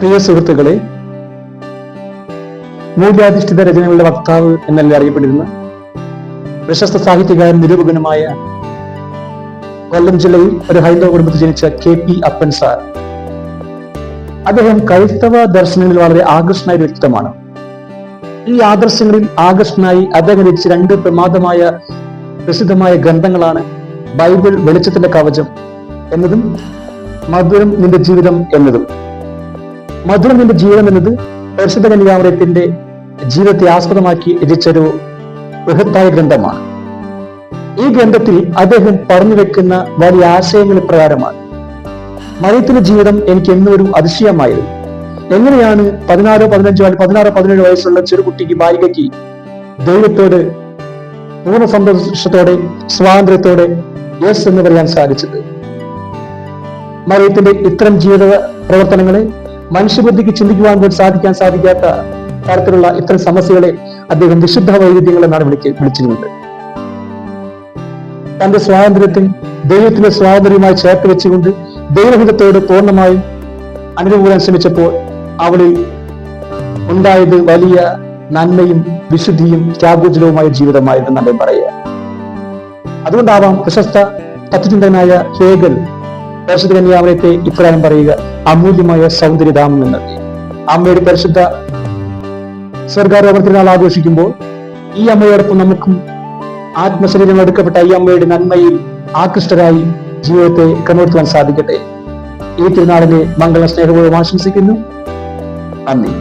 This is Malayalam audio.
പ്രിയ സുഹൃത്തുക്കളെ മൂല്യാധിഷ്ഠിത രചനകളുടെ വക്താവ് എന്നല്ല അറിയപ്പെട്ടിരുന്ന പ്രശസ്ത സാഹിത്യകാരൻ നിരൂപകനുമായ കൊല്ലം ജില്ലയിൽ ഒരു ഹൈന്ദവ കുടുംബത്തിൽ ജനിച്ച കെ പി അപ്പൻ സാർ. അദ്ദേഹം ക്രൈസ്തവ ദർശനങ്ങളിൽ വളരെ ആകർഷണായ ഒരു വ്യക്തിത്വമാണ്. ഈ ആദർശങ്ങളിൽ ആകർഷണനായി അദ്ദേഹം രചിച്ച രണ്ട് പ്രമാദമായ പ്രസിദ്ധമായ ഗ്രന്ഥങ്ങളാണ് ബൈബിൾ വെളിച്ചത്തിന്റെ കവചം എന്നതും മധുരം നിന്റെ ജീവിതം എന്നതും. മധുരം നിന്റെ ജീവിതം എന്നത് പരിശുദ്ധ കന്യാമൃത്തിന്റെ ജീവിതത്തെ ആസ്പദമാക്കി രചിച്ചൊരു ബൃഹത്തായ ഗ്രന്ഥമാണ്. ഈ ഗ്രന്ഥത്തിൽ അദ്ദേഹം പറഞ്ഞു വെക്കുന്ന വലിയ ആശയങ്ങൾ പ്രകാരമാണ്. മറിയത്തിന്റെ ജീവിതം എനിക്ക് എന്നൊരു അതിശയമായിരുന്നു എങ്ങനെയാണ് പതിനാറോ പതിനഞ്ചോ പതിനാറോ പതിനേഴോ വയസ്സുള്ള ചെറുകുട്ടിക്ക് ബാലികയ്ക്ക് ദൈവത്തോട് പൂർണ സന്തോഷത്തോടെ സ്വാതന്ത്ര്യത്തോടെ യെസ് എന്ന് പറയാൻ സാധിച്ചത്? മറിയത്തിന്റെ ഇത്തരം ജീവിത പ്രവർത്തനങ്ങളെ മനുഷ്യബുദ്ധിക്ക് ചിന്തിക്കുവാൻ പോലും സാധിക്കാൻ സാധിക്കാത്ത തരത്തിലുള്ള ഇത്തരം സമസ്യകളെ അദ്ദേഹം വിശുദ്ധ വൈവിധ്യങ്ങൾ എന്നാണ് വിളിക്ക വിളിച്ചിരുന്നത്. തന്റെ സ്വാതന്ത്ര്യത്തിൽ ദൈവത്തിന്റെ സ്വാതന്ത്ര്യമായി ചേർത്ത് വെച്ചുകൊണ്ട് ദൈവഹിതത്തോട് പൂർണമായും അനുഭവിക്കാൻ ശ്രമിച്ചപ്പോൾ അവളിൽ ഉണ്ടായത് വലിയ നന്മയും വിശുദ്ധിയും ത്യാഗോജലവുമായ ജീവിതമായിരുന്നു നമ്മൾ പറയുക. അതുകൊണ്ടാവാം പ്രശസ്ത തത്വചിന്തനായ ഹേഗൽ പരിശുദ്ധ കന്യാമരത്തെ ഇപ്രകാരം പറയുക അമൂല്യമായ സൗന്ദര്യധാമം എന്ന്. അമ്മയുടെ പരിശുദ്ധ സ്വർഗാരോപണത്തിനാൾ ആഘോഷിക്കുമ്പോൾ ഈ അമ്മയോടൊപ്പം നമുക്കും ആത്മശരീരം എടുക്കപ്പെട്ട ഈ അമ്മയുടെ നന്മയിൽ ആകൃഷ്ടരായി ജീവിതത്തെ ക്രമപ്പെടുത്തുവാൻ സാധിക്കട്ടെ. ഈ തിരുനാളിനെ മംഗള സ്നേഹപൂർവം ആശംസിക്കുന്നു. നന്ദി